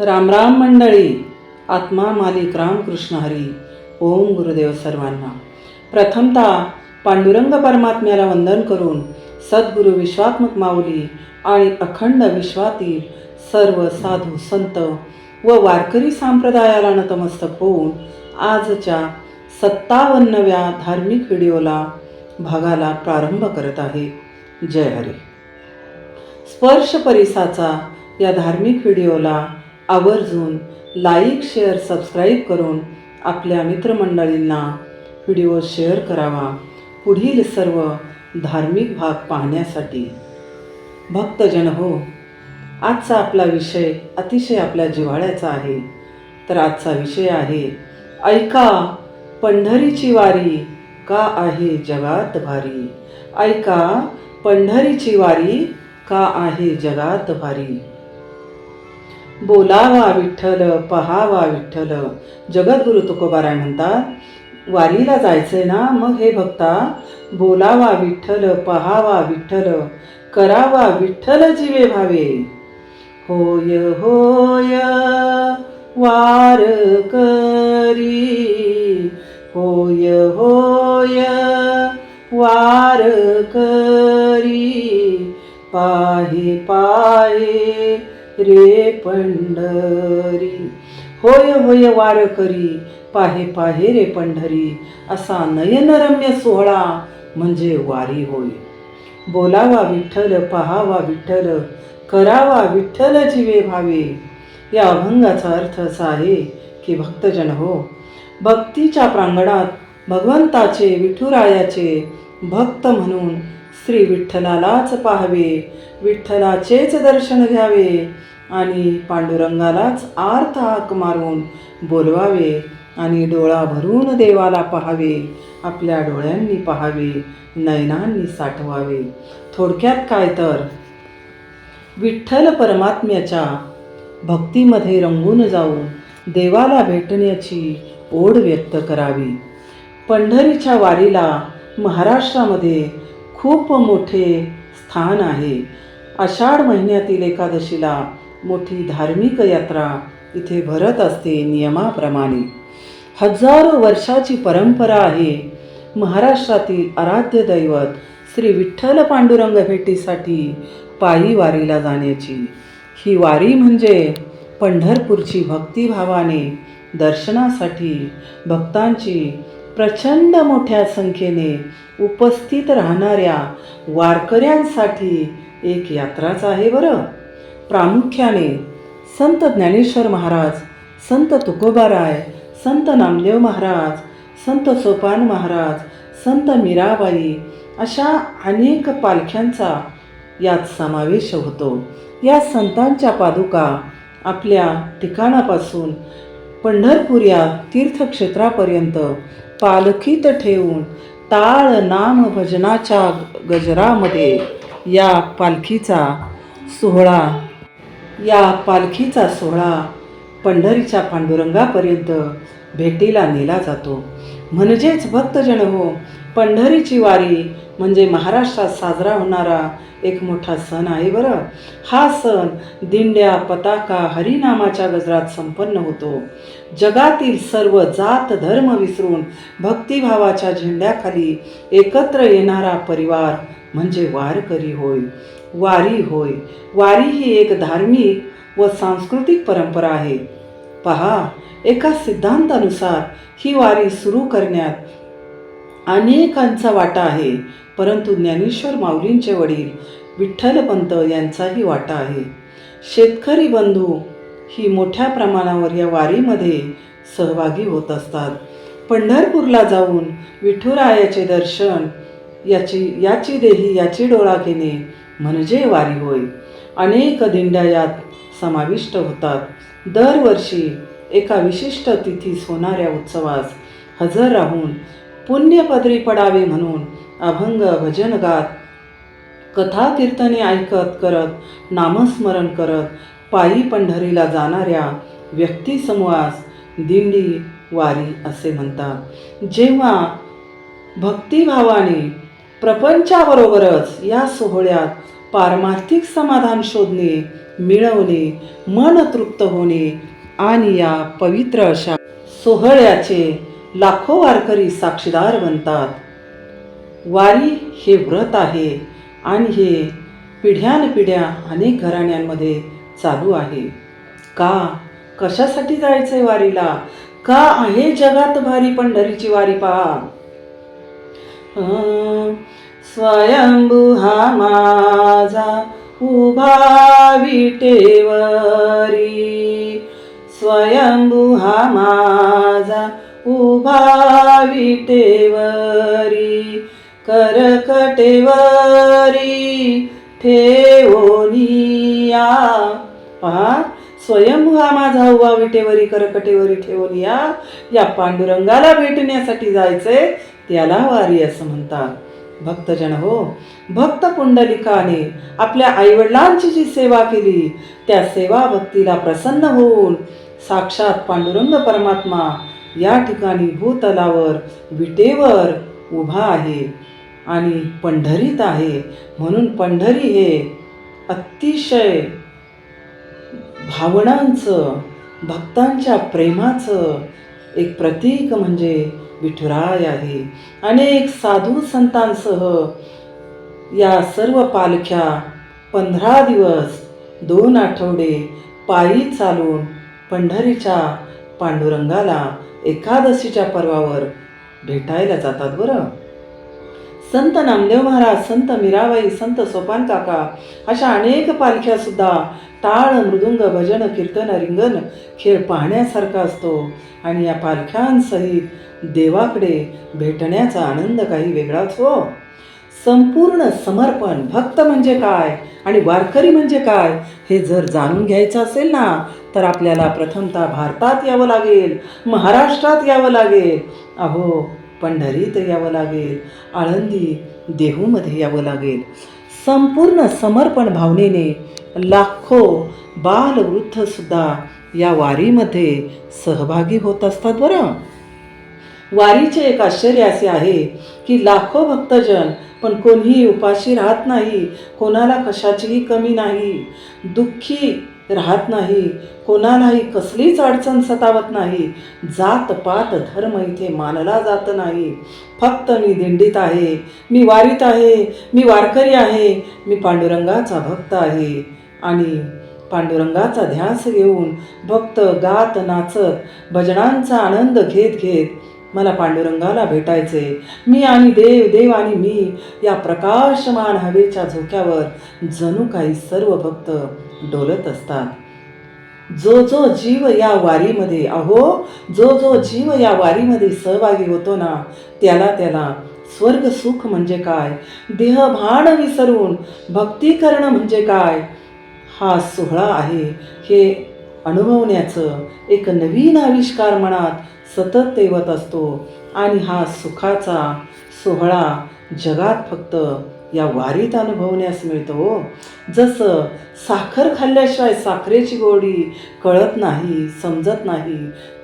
रामराम मंडळी. आत्मा मालिक रामकृष्ण हरी. ओम गुरुदेव सर्वांना. प्रथमतः पांडुरंग परमात्म्याला वंदन करून सद्गुरु विश्वात्मक माऊली आणि अखंड विश्वातील सर्व साधू संत व वारकरी संप्रदायाला नतमस्तक होऊन आजच्या सत्तावन्नव्या धार्मिक व्हिडिओला भागाला प्रारंभ करत आहे. जय हरी. स्पर्श परिसाचा या धार्मिक व्हिडिओला आवर्जून लाईक शेअर सबस्क्राईब करून आपल्या मित्रमंडळींना व्हिडिओ शेअर करावा. पुढील सर्व धार्मिक भाग पाहण्यासाठी भक्तजन हो आजचा आपला विषय अतिशय आपल्या जिव्हाळ्याचा आहे. तर आजचा विषय आहे ऐका पंढरीची वारी का आहे जगात भारी? ऐका पंढरीची वारी का आहे जगात भारी? बोलावा विठ्ठल पहावा विठ्ठल. जगद्गुरु तुकोबाराय म्हणतात वारीला जायचंय ना मग हे भक्ता? बोलावा विठ्ठल पहावा विठ्ठल करावा विठ्ठल जीवे भावे. होय होय वार करी. होय होय वार करी. पाहे पाहे रे पंढरी. होय होय वार करी पाहे पाहे रे पंढरी. असा नयनरम्य सोहळा म्हणजे वारी होय. बोलावा विठ्ठल पहावा विठ्ठल करावा विठ्ठल जीवे भावे. या अभंगाचा अर्थ असा आहे की भक्तजन हो भक्तीच्या प्रांगणात भगवंताचे विठुरायाचे भक्त म्हणून श्री विठ्ठलालाच पाहावे विठ्ठलाचेच दर्शन घ्यावे आणि पांडुरंगालाच आर्त हाक मारून बोलवावे आणि डोळा भरून देवाला पाहावे आपल्या डोळ्यांनी पाहावे नयनांनी साठवावे. थोडक्यात काय तर? विठ्ठल परमात्म्याच्या भक्तीमध्ये रंगून जाऊन देवाला भेटण्याची ओढ व्यक्त करावी. पंढरीच्या वारीला महाराष्ट्रामध्ये खूप मोठे स्थान आहे. आषाढ महिन्यातील एकादशीला मोठी धार्मिक यात्रा इथे भरत असते नियमाप्रमाणे. हजारो वर्षाची परंपरा आहे. महाराष्ट्रातील आराध्य दैवत श्री विठ्ठल पांडुरंग भेटीसाठी पायी वारीला जाण्याची. ही वारी म्हणजे पंढरपूरची भक्तिभावाने दर्शनासाठी भक्तांची प्रचंड मोठ्या संख्येने उपस्थित राहणाऱ्या वारकऱ्यांसाठी एक यात्राच आहे बरं. प्रामुख्याने संत ज्ञानेश्वर महाराज संत तुकोबाराय संत नामदेव महाराज संत सोपान महाराज संत मीराबाई अशा अनेक पालख्यांचा यात समावेश होतो. या संतांच्या पादुका आपल्या ठिकाणापासून पंढरपूर या तीर्थक्षेत्रापर्यंत पालखीत ठेवून टाळ नाम भजनाच्या गजरामध्ये या पालखीचा सोहळा या पालखीचा सोहळा पंढरीच्या पांडुरंगापर्यंत भेटीला नेला जातो. म्हणजेच भक्तजन हो. पंढरीची वारी म्हणजे महाराष्ट्रात साजरा होणारा एक मोठा सण आहे बरं. हा सण दिंड्या पताका हरिनामाच्या गजरात संपन्न होतो. जगातील सर्व जात धर्म विसरून भक्तिभावाच्या झेंड्याखाली एकत्र येणारा परिवार म्हणजे वारकरी होय. वारी होय. वारी ही एक धार्मिक व सांस्कृतिक परंपरा आहे. पहा एका सिद्धांतानुसार ही वारी सुरू करण्यात अनेकांचा वाटा आहे परंतु ज्ञानेश्वर माऊलींचे वडील विठ्ठलपंत यांचाही वाटा आहे. शेतकरी बंधू ही मोठ्या प्रमाणावर या वारीमध्ये सहभागी होत असतात. पंढरपूरला जाऊन विठुरायाचे दर्शन याची याची देही याची डोळा घेणे म्हणजे वारी होय. अनेक दिंड्या यात समाविष्ट होतात. दरवर्षी एका विशिष्ट तिथीस होणाऱ्या उत्सवास हजर राहून पुण्यपदरी पडावे म्हणून अभंग भजन गात कथा कीर्तने ऐकत करत नामस्मरण करत पायी पंढरीला जाणाऱ्या व्यक्तिसमूहास दिंडी वारी असे म्हणतात. जेव्हा भक्तिभावाने प्रपंचाबरोबरच या सोहळ्यात पारमार्थिक समाधान शोधणे मिळवणे मन तृप्त होणे आणि या पवित्र अशा सोहळ्याचे लाखो वारकरी साक्षीदार बनतात. वारी हे व्रत आहे आणि हे पिढ्यानपिढ्या अनेक घराण्यांमध्ये चालू आहे. का? कशासाठी जायचंय वारीला? का आहे जगात भारी पंढरीची वारी पहा. स्वयंभू हा माझा उभा विटेवरी स्वयंभू हा माझा उभा विटेवरी करकटेवरी ठेवोनिया पहा स्वयंभू हा माझा उभा विटेवरी करकटेवरी ठेवोनिया या पांडुरंगाला भेटण्यासाठी जायचंय त्याला वारी असं म्हणतात. भक्तजन हो. भक्त पुंडलिकाने आपल्या आईवडिलांची जी सेवा केली त्या सेवा भक्तीला प्रसन्न होऊन साक्षात पांडुरंग परमात्मा या ठिकाणी भूतलावर विटेवर उभा आहे आणि पंढरीत आहे. म्हणून पंढरी हे अतिशय भावनांचं भक्तांच्या प्रेमाचं एक प्रतीक म्हणजे विठुरा आहे अनेक साधू संतांसह या सर्व पालख्या पंधरा दिवस दोन आठवडे पायी चालून पंढरीच्या पांडुरंगाला एकादशीच्या पर्वावर भेटायला जातात बरं. संत नामदेव महाराज संत मीराबाई संत सोपान काका अशा अनेक पालख्या सुद्धा टाळ मृदुंग भजन कीर्तन रिंगण खेळ पाहण्यासारखा असतो. आणि या पालख्यांसहित देवाकडे भेटण्याचा आनंद काही वेगळाच हो. संपूर्ण समर्पण भक्त म्हणजे काय आणि वारकरी म्हणजे काय हे जर जाणून घ्यायचं असेल ना तर आपल्याला प्रथमतः भारतात यावं लागेल महाराष्ट्रात यावं लागेल. अहो पंढरीत यावं लागेल आळंदी देहूमध्ये यावं लागेल. संपूर्ण समर्पण भावनेने लाखो बालवृद्धसुद्धा या वारीमध्ये सहभागी होत असतात बरं. वारीचे एक आश्चर्य असे आहे की लाखो भक्तजन पण कोणीही उपाशी राहत नाही कोणाला कशाचीही कमी नाही. दुःखी राहत नाही कोणालाही कसलीच अडचण सतावत नाही. जात पात धर्म इथे मानला जात नाही. फक्त मी दिंडीत आहे मी वारीत आहे मी वारकरी आहे मी पांडुरंगाचा भक्त आहे. आणि पांडुरंगाचा ध्यास घेऊन भक्त गात नाचत भजनांचा आनंद घेत घेत मला पांडुरंगाला भेटायचे. मी आणि देव देव आणि मी या प्रकाशमान हवेच्या झोक्यावर जणू काही सर्व भक्त डोलत असतात. जो जो जीव या वारीमध्ये अहो जो जो जीव या वारीमध्ये सहभागी होतो ना त्याला त्याला स्वर्ग सुख म्हणजे काय? देहभान विसरून भक्ती करणं म्हणजे काय? हा सोहळा आहे. हे अनुभवण्याचं एक नवीन आविष्कार मनात सतत तेवत असतो. आणि हा सुखाचा सोहळा जगात फक्त या वारीत अनुभवण्यास मिळतो हो. जसं साखर खाल्ल्याशिवाय साखरेची गोडी कळत नाही समजत नाही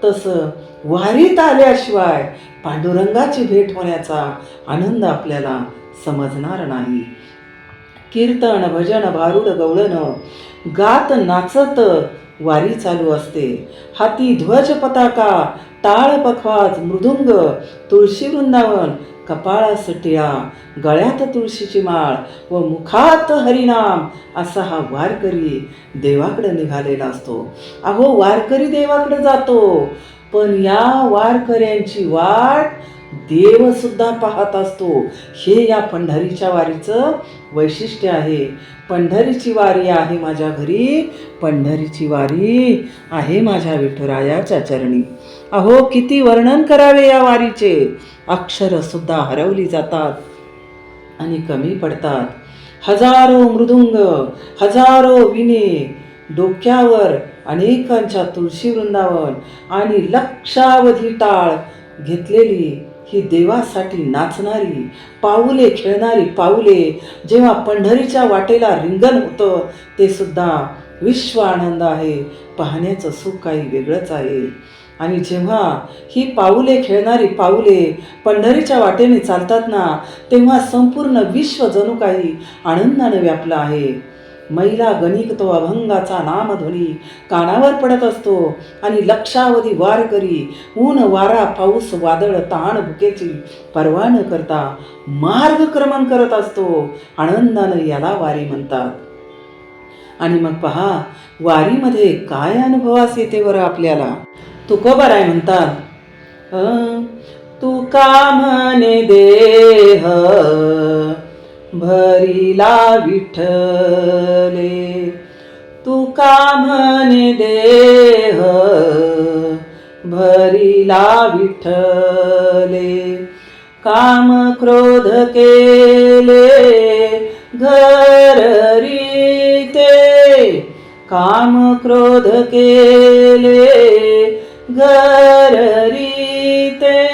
तसं वारीत आल्याशिवाय पांडुरंगाची भेट होण्याचा आनंद आपल्याला समजणार नाही. कीर्तन भजन भारुड गवळण गात नाचत वारी चालू असते. हाती ध्वज पताका टाळ पखवाज मृदुंग तुळशी वृंदावन कपाळास टिळा गळ्यात तुळशीची माळ व मुखात हरिनाम असा हा वारकरी देवाकडे निघालेला असतो. अहो वारकरी देवाकडे जातो. पण या वारकऱ्यांची वाट देव सुद्धा पाहत असतो. हे या पंढरीच्या वारीचं वैशिष्ट्य आहे. पंढरीची वारी आहे माझ्या घरी. पंढरीची वारी आहे माझ्या विठुरायाच्या चरणी. अहो किती वर्णन करावे या वारीचे? अक्षरंसुद्धा हरवली जातात आणि कमी पडतात. हजारो मृदुंग हजारो विणे डोक्यावर अनेकांच्या तुळशी वृंदावन आणि लक्षावधी टाळ घेतलेली ही देवासाठी नाचणारी पाऊले खेळणारी पाऊले जेव्हा पंढरीच्या वाटेला रिंगण होतं ते सुद्धा विश्व आनंद आहे पाहण्याचं सुख काही वेगळंच आहे. आणि जेव्हा ही पाऊले खेळणारी पाऊले पंढरीच्या वाटेने चालतात ना तेव्हा संपूर्ण विश्व जणू काही आनंदानं व्यापलं आहे. मैला गणिक तो अभंगाचा नामध्वनी कानावर पडत असतो आणि लक्षावधी वार करी. ऊन वारा पाऊस वादळ ताण भुकेची. पर्वा न करता मार्गक्रमण करत असतो. आनंदानं याला वारी म्हणतात. आणि मग पहा वारीमध्ये काय अनुभवास येते बरं आपल्याला? तुकोबार आहे म्हणतात तू का म्हणे देह भरिला विठ्ठले. तुका म्हणे देह? भरिला विठ्ठले. काम क्रोध केले घर रीते. काम क्रोध केले घर रीते.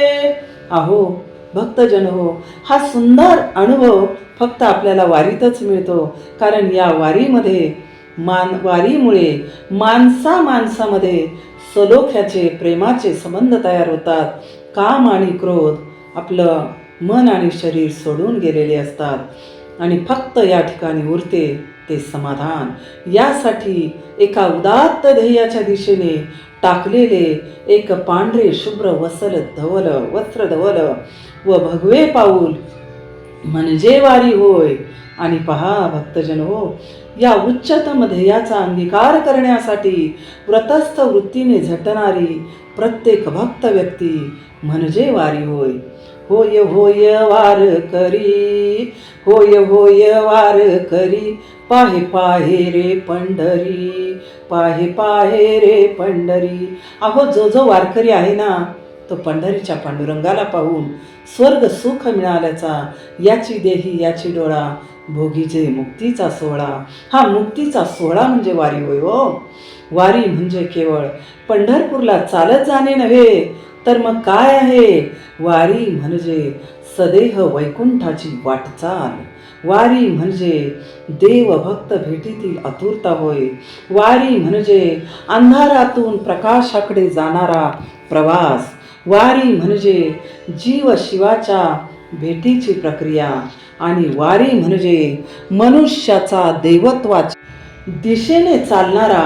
अहो भक्तजन हो. हा सुंदर अनुभव फक्त आपल्याला वारीतच मिळतो. कारण या वारीमध्ये मान वारीमुळे माणसा माणसामध्ये सलोख्याचे प्रेमाचे संबंध तयार होतात. काम आणि क्रोध आपलं मन आणि शरीर सोडून गेलेले असतात. आणि फक्त या ठिकाणी उरते ते समाधान. यासाठी एका उदात्त ध्येयाच्या दिशेने टाकलेले एक पांढरे शुभ्र वसल धवल वस्त्र धवल व भगवे पाऊल. म्हणजे वारी होय आणि पहा भक्तजन हो या उच्चतम ध्येयाचा अंगीकार करण्यासाठी व्रतस्थ वृत्तीने झटणारी प्रत्येक भक्त व्यक्ती म्हणजे वारी होय. होय होय वार करी. होय होय वार करी. पाहे पाहे रे पंढरी. पाहे पाहे रे पंढरी. अहो जो जो वारकरी आहे ना तो पंढरीच्या पांडुरंगाला पाहून स्वर्ग सुख मिळाल्याचा याची देही याची डोळा भोगीचे मुक्तीचा सोहळा. हा मुक्तीचा सोहळा म्हणजे वारी होय हो. वारी म्हणजे केवळ पंढरपूरला चालत जाणे नव्हे तर मग काय आहे? वारी म्हणजे सदेह वैकुंठाची वाटचाल. वारी म्हणजे देव भक्त भेटीतील आतुरता होय. वारी म्हणजे अंधारातून प्रकाशाकडे जाणारा प्रवास. वारी म्हणजे जीव शिवाच्या भेटीची प्रक्रिया आणि वारी म्हणजे मनुष्याचा देवत्वाच्या दिशेने चालणारा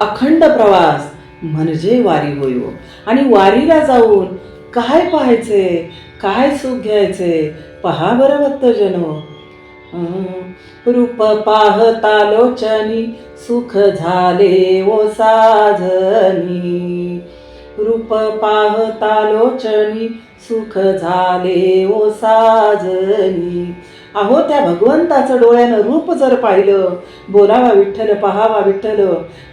अखंड प्रवास म्हणजे वारी होयो हो. आणि वारीला जाऊन काय पाहायचे काय सुख घ्यायचे पहा बरं भक्तजनो. रूप पाहता लोचनी सुख झाले ओ साधनी. रूप पाहता लोचनी सुख झाले ओ साजनी. अहो त्या भगवंताचं डोळ्यानं रूप जर पाहिलं बोलावा विठ्ठल पहावा विठ्ठल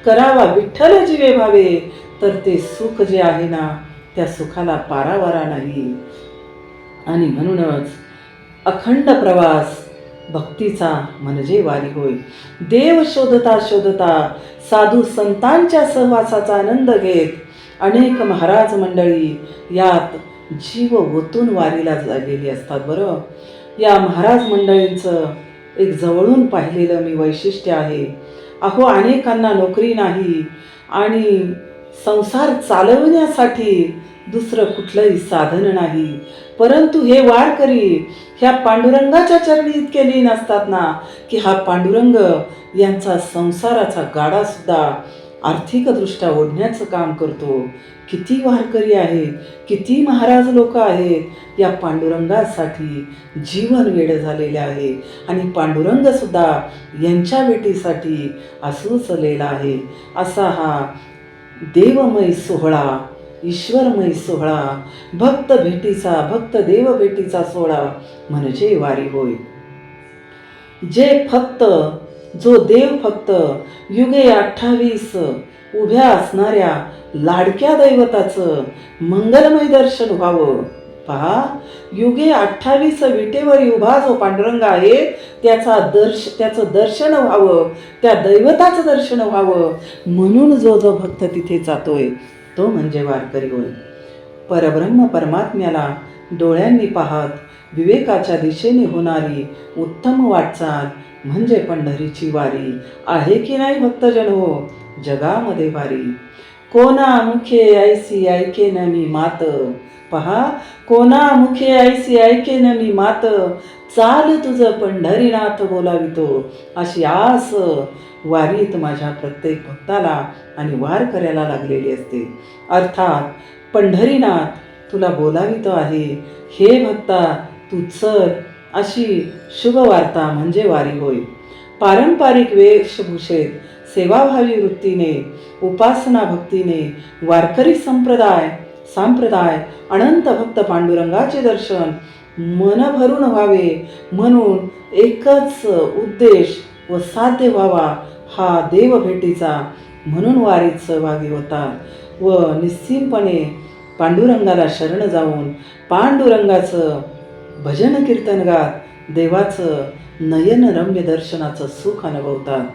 करावा विठ्ठल जीवे भावे तर ते सुख जे आहे ना त्या सुखाला पारावारा नाही. आणि म्हणूनच अखंड प्रवास भक्तीचा म्हणजे वारी होय. देव शोधता शोधता साधू संतांच्या सहवासाचा आनंद घेत अनेक महाराज मंडळी यात जीव ओतून वारीला लागलेली असतात बरं. या महाराज मंडळींचं एक जवळून पाहिलेलं मी वैशिष्ट्य आहे. अहो अनेकांना नोकरी नाही आणि संसार चालवण्यासाठी दुसरं कुठलंही साधन नाही. परंतु हे वारकरी ह्या पांडुरंगाच्या चरणी इतके लीन असतात ना की हा पांडुरंग यांचा संसाराचा गाडासुद्धा आर्थिकदृष्ट्या ओढण्याचं काम करतो. किती वारकरी आहेत किती महाराज लोक आहेत या पांडुरंगासाठी जीवन वेड झालेले आहे. आणि पांडुरंगसुद्धा यांच्या भेटीसाठी आसूसलेला आहे. असा हा देवमय सोहळा ईश्वरमय सोहळा भक्त भेटीचा भक्त देव भेटीचा सोहळा म्हणजे वारी होय. जे फक्त जो देव फक्त युगे अठ्ठावीस उभ्या असणाऱ्या लाडक्या दैवताचं मंगलमय दर्शन व्हावं. पहा युगे अठ्ठावीस विटेवर उभा जो पांडुरंग आहे त्याचा दर्श त्याचं दर्शन व्हावं त्या दैवताचं दर्शन व्हावं म्हणून जो जो भक्त तिथे जातोय तो म्हणजे वारकरी होय. परब्रह्म परमात्म्याला डोळ्यांनी पाहत विवेकाच्या दिशेने होणारी उत्तम वाटचाल म्हणजे पंढरीची वारी आहे की नाही भक्तजन? हो जगामध्ये वारी. कोणा मुखे ऐसी ऐके न मी मात? पहा कोणा मुखे ऐसी ऐके न मी मात? चाल तुझं पंढरीनाथ बोलावितो. अशी आस वारीत माझ्या प्रत्येक भक्ताला आणि वार करायला लागलेली असते. अर्थात पंढरीनाथ तुला बोलावितो आहे. हे भक्ता तू चल. अशी शुभवार्ता म्हणजे वारी होय. पारंपरिक वेशभूषेत सेवाभावी वृत्तीने उपासना भक्तीने वारकरी संप्रदाय सांप्रदाय अनंत भक्त पांडुरंगाचे दर्शन मन भरून व्हावे म्हणून एकच उद्देश व साध्य व्हावा हा देवभेटीचा म्हणून वारीत सहभागी होतात व निस्सिमपणे पांडुरंगाला शरण जाऊन पांडुरंगाचं भजन कीर्तन गात देवाचं नयनरम्य दर्शनाचं सुख अनुभवतात.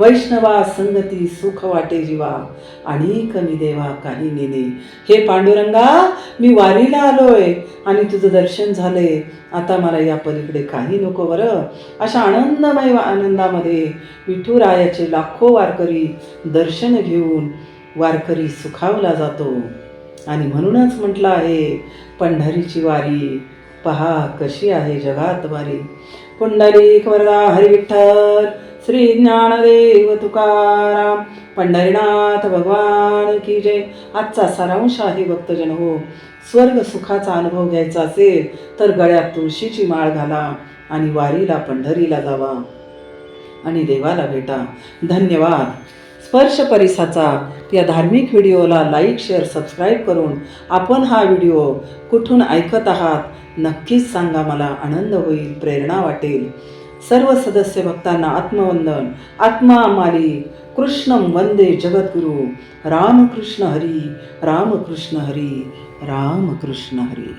वैष्णवा संगती सुख वाटे जीवा आणि कमी देवा काही नेने हे पांडुरंगा मी वारीला आलोय आणि तुझं दर्शन झालंय. आता मला या पलीकडे काही नको बरं. अशा आनंदमय आनंदामध्ये विठुरायाचे लाखो वारकरी दर्शन घेऊन वारकरी सुखावला जातो. आणि म्हणूनच म्हटलं आहे पंढरीची वारी पहा कशी आहे जगात वारी. पुंडलिक वरदा हरी विठ्ठल श्री ज्ञानदेव तुकाराम पंढरीनाथ भगवान की जय. आजचा सारांश आहे भक्तजन. हो स्वर्ग सुखाचा अनुभव घ्यायचा असेल तर गळ्यात तुळशीची माळ घाला आणि वारीला पंढरीला जावा. आणि देवाला भेटा. धन्यवाद. स्पर्श परिसाचा. या धार्मिक व्हिडिओला लाईक शेअर सबस्क्राईब करून आपण हा व्हिडिओ कुठून ऐकत आहात नक्कीच सांगा मला. आनंद होईल प्रेरणा वाटेल. सर्व सदस्य भक्तांना आत्मवंदन. आत्मा माली. कृष्ण वंदे जगद्गुरु. रामकृष्ण हरी. रामकृष्ण हरी. रामकृष्ण हरी.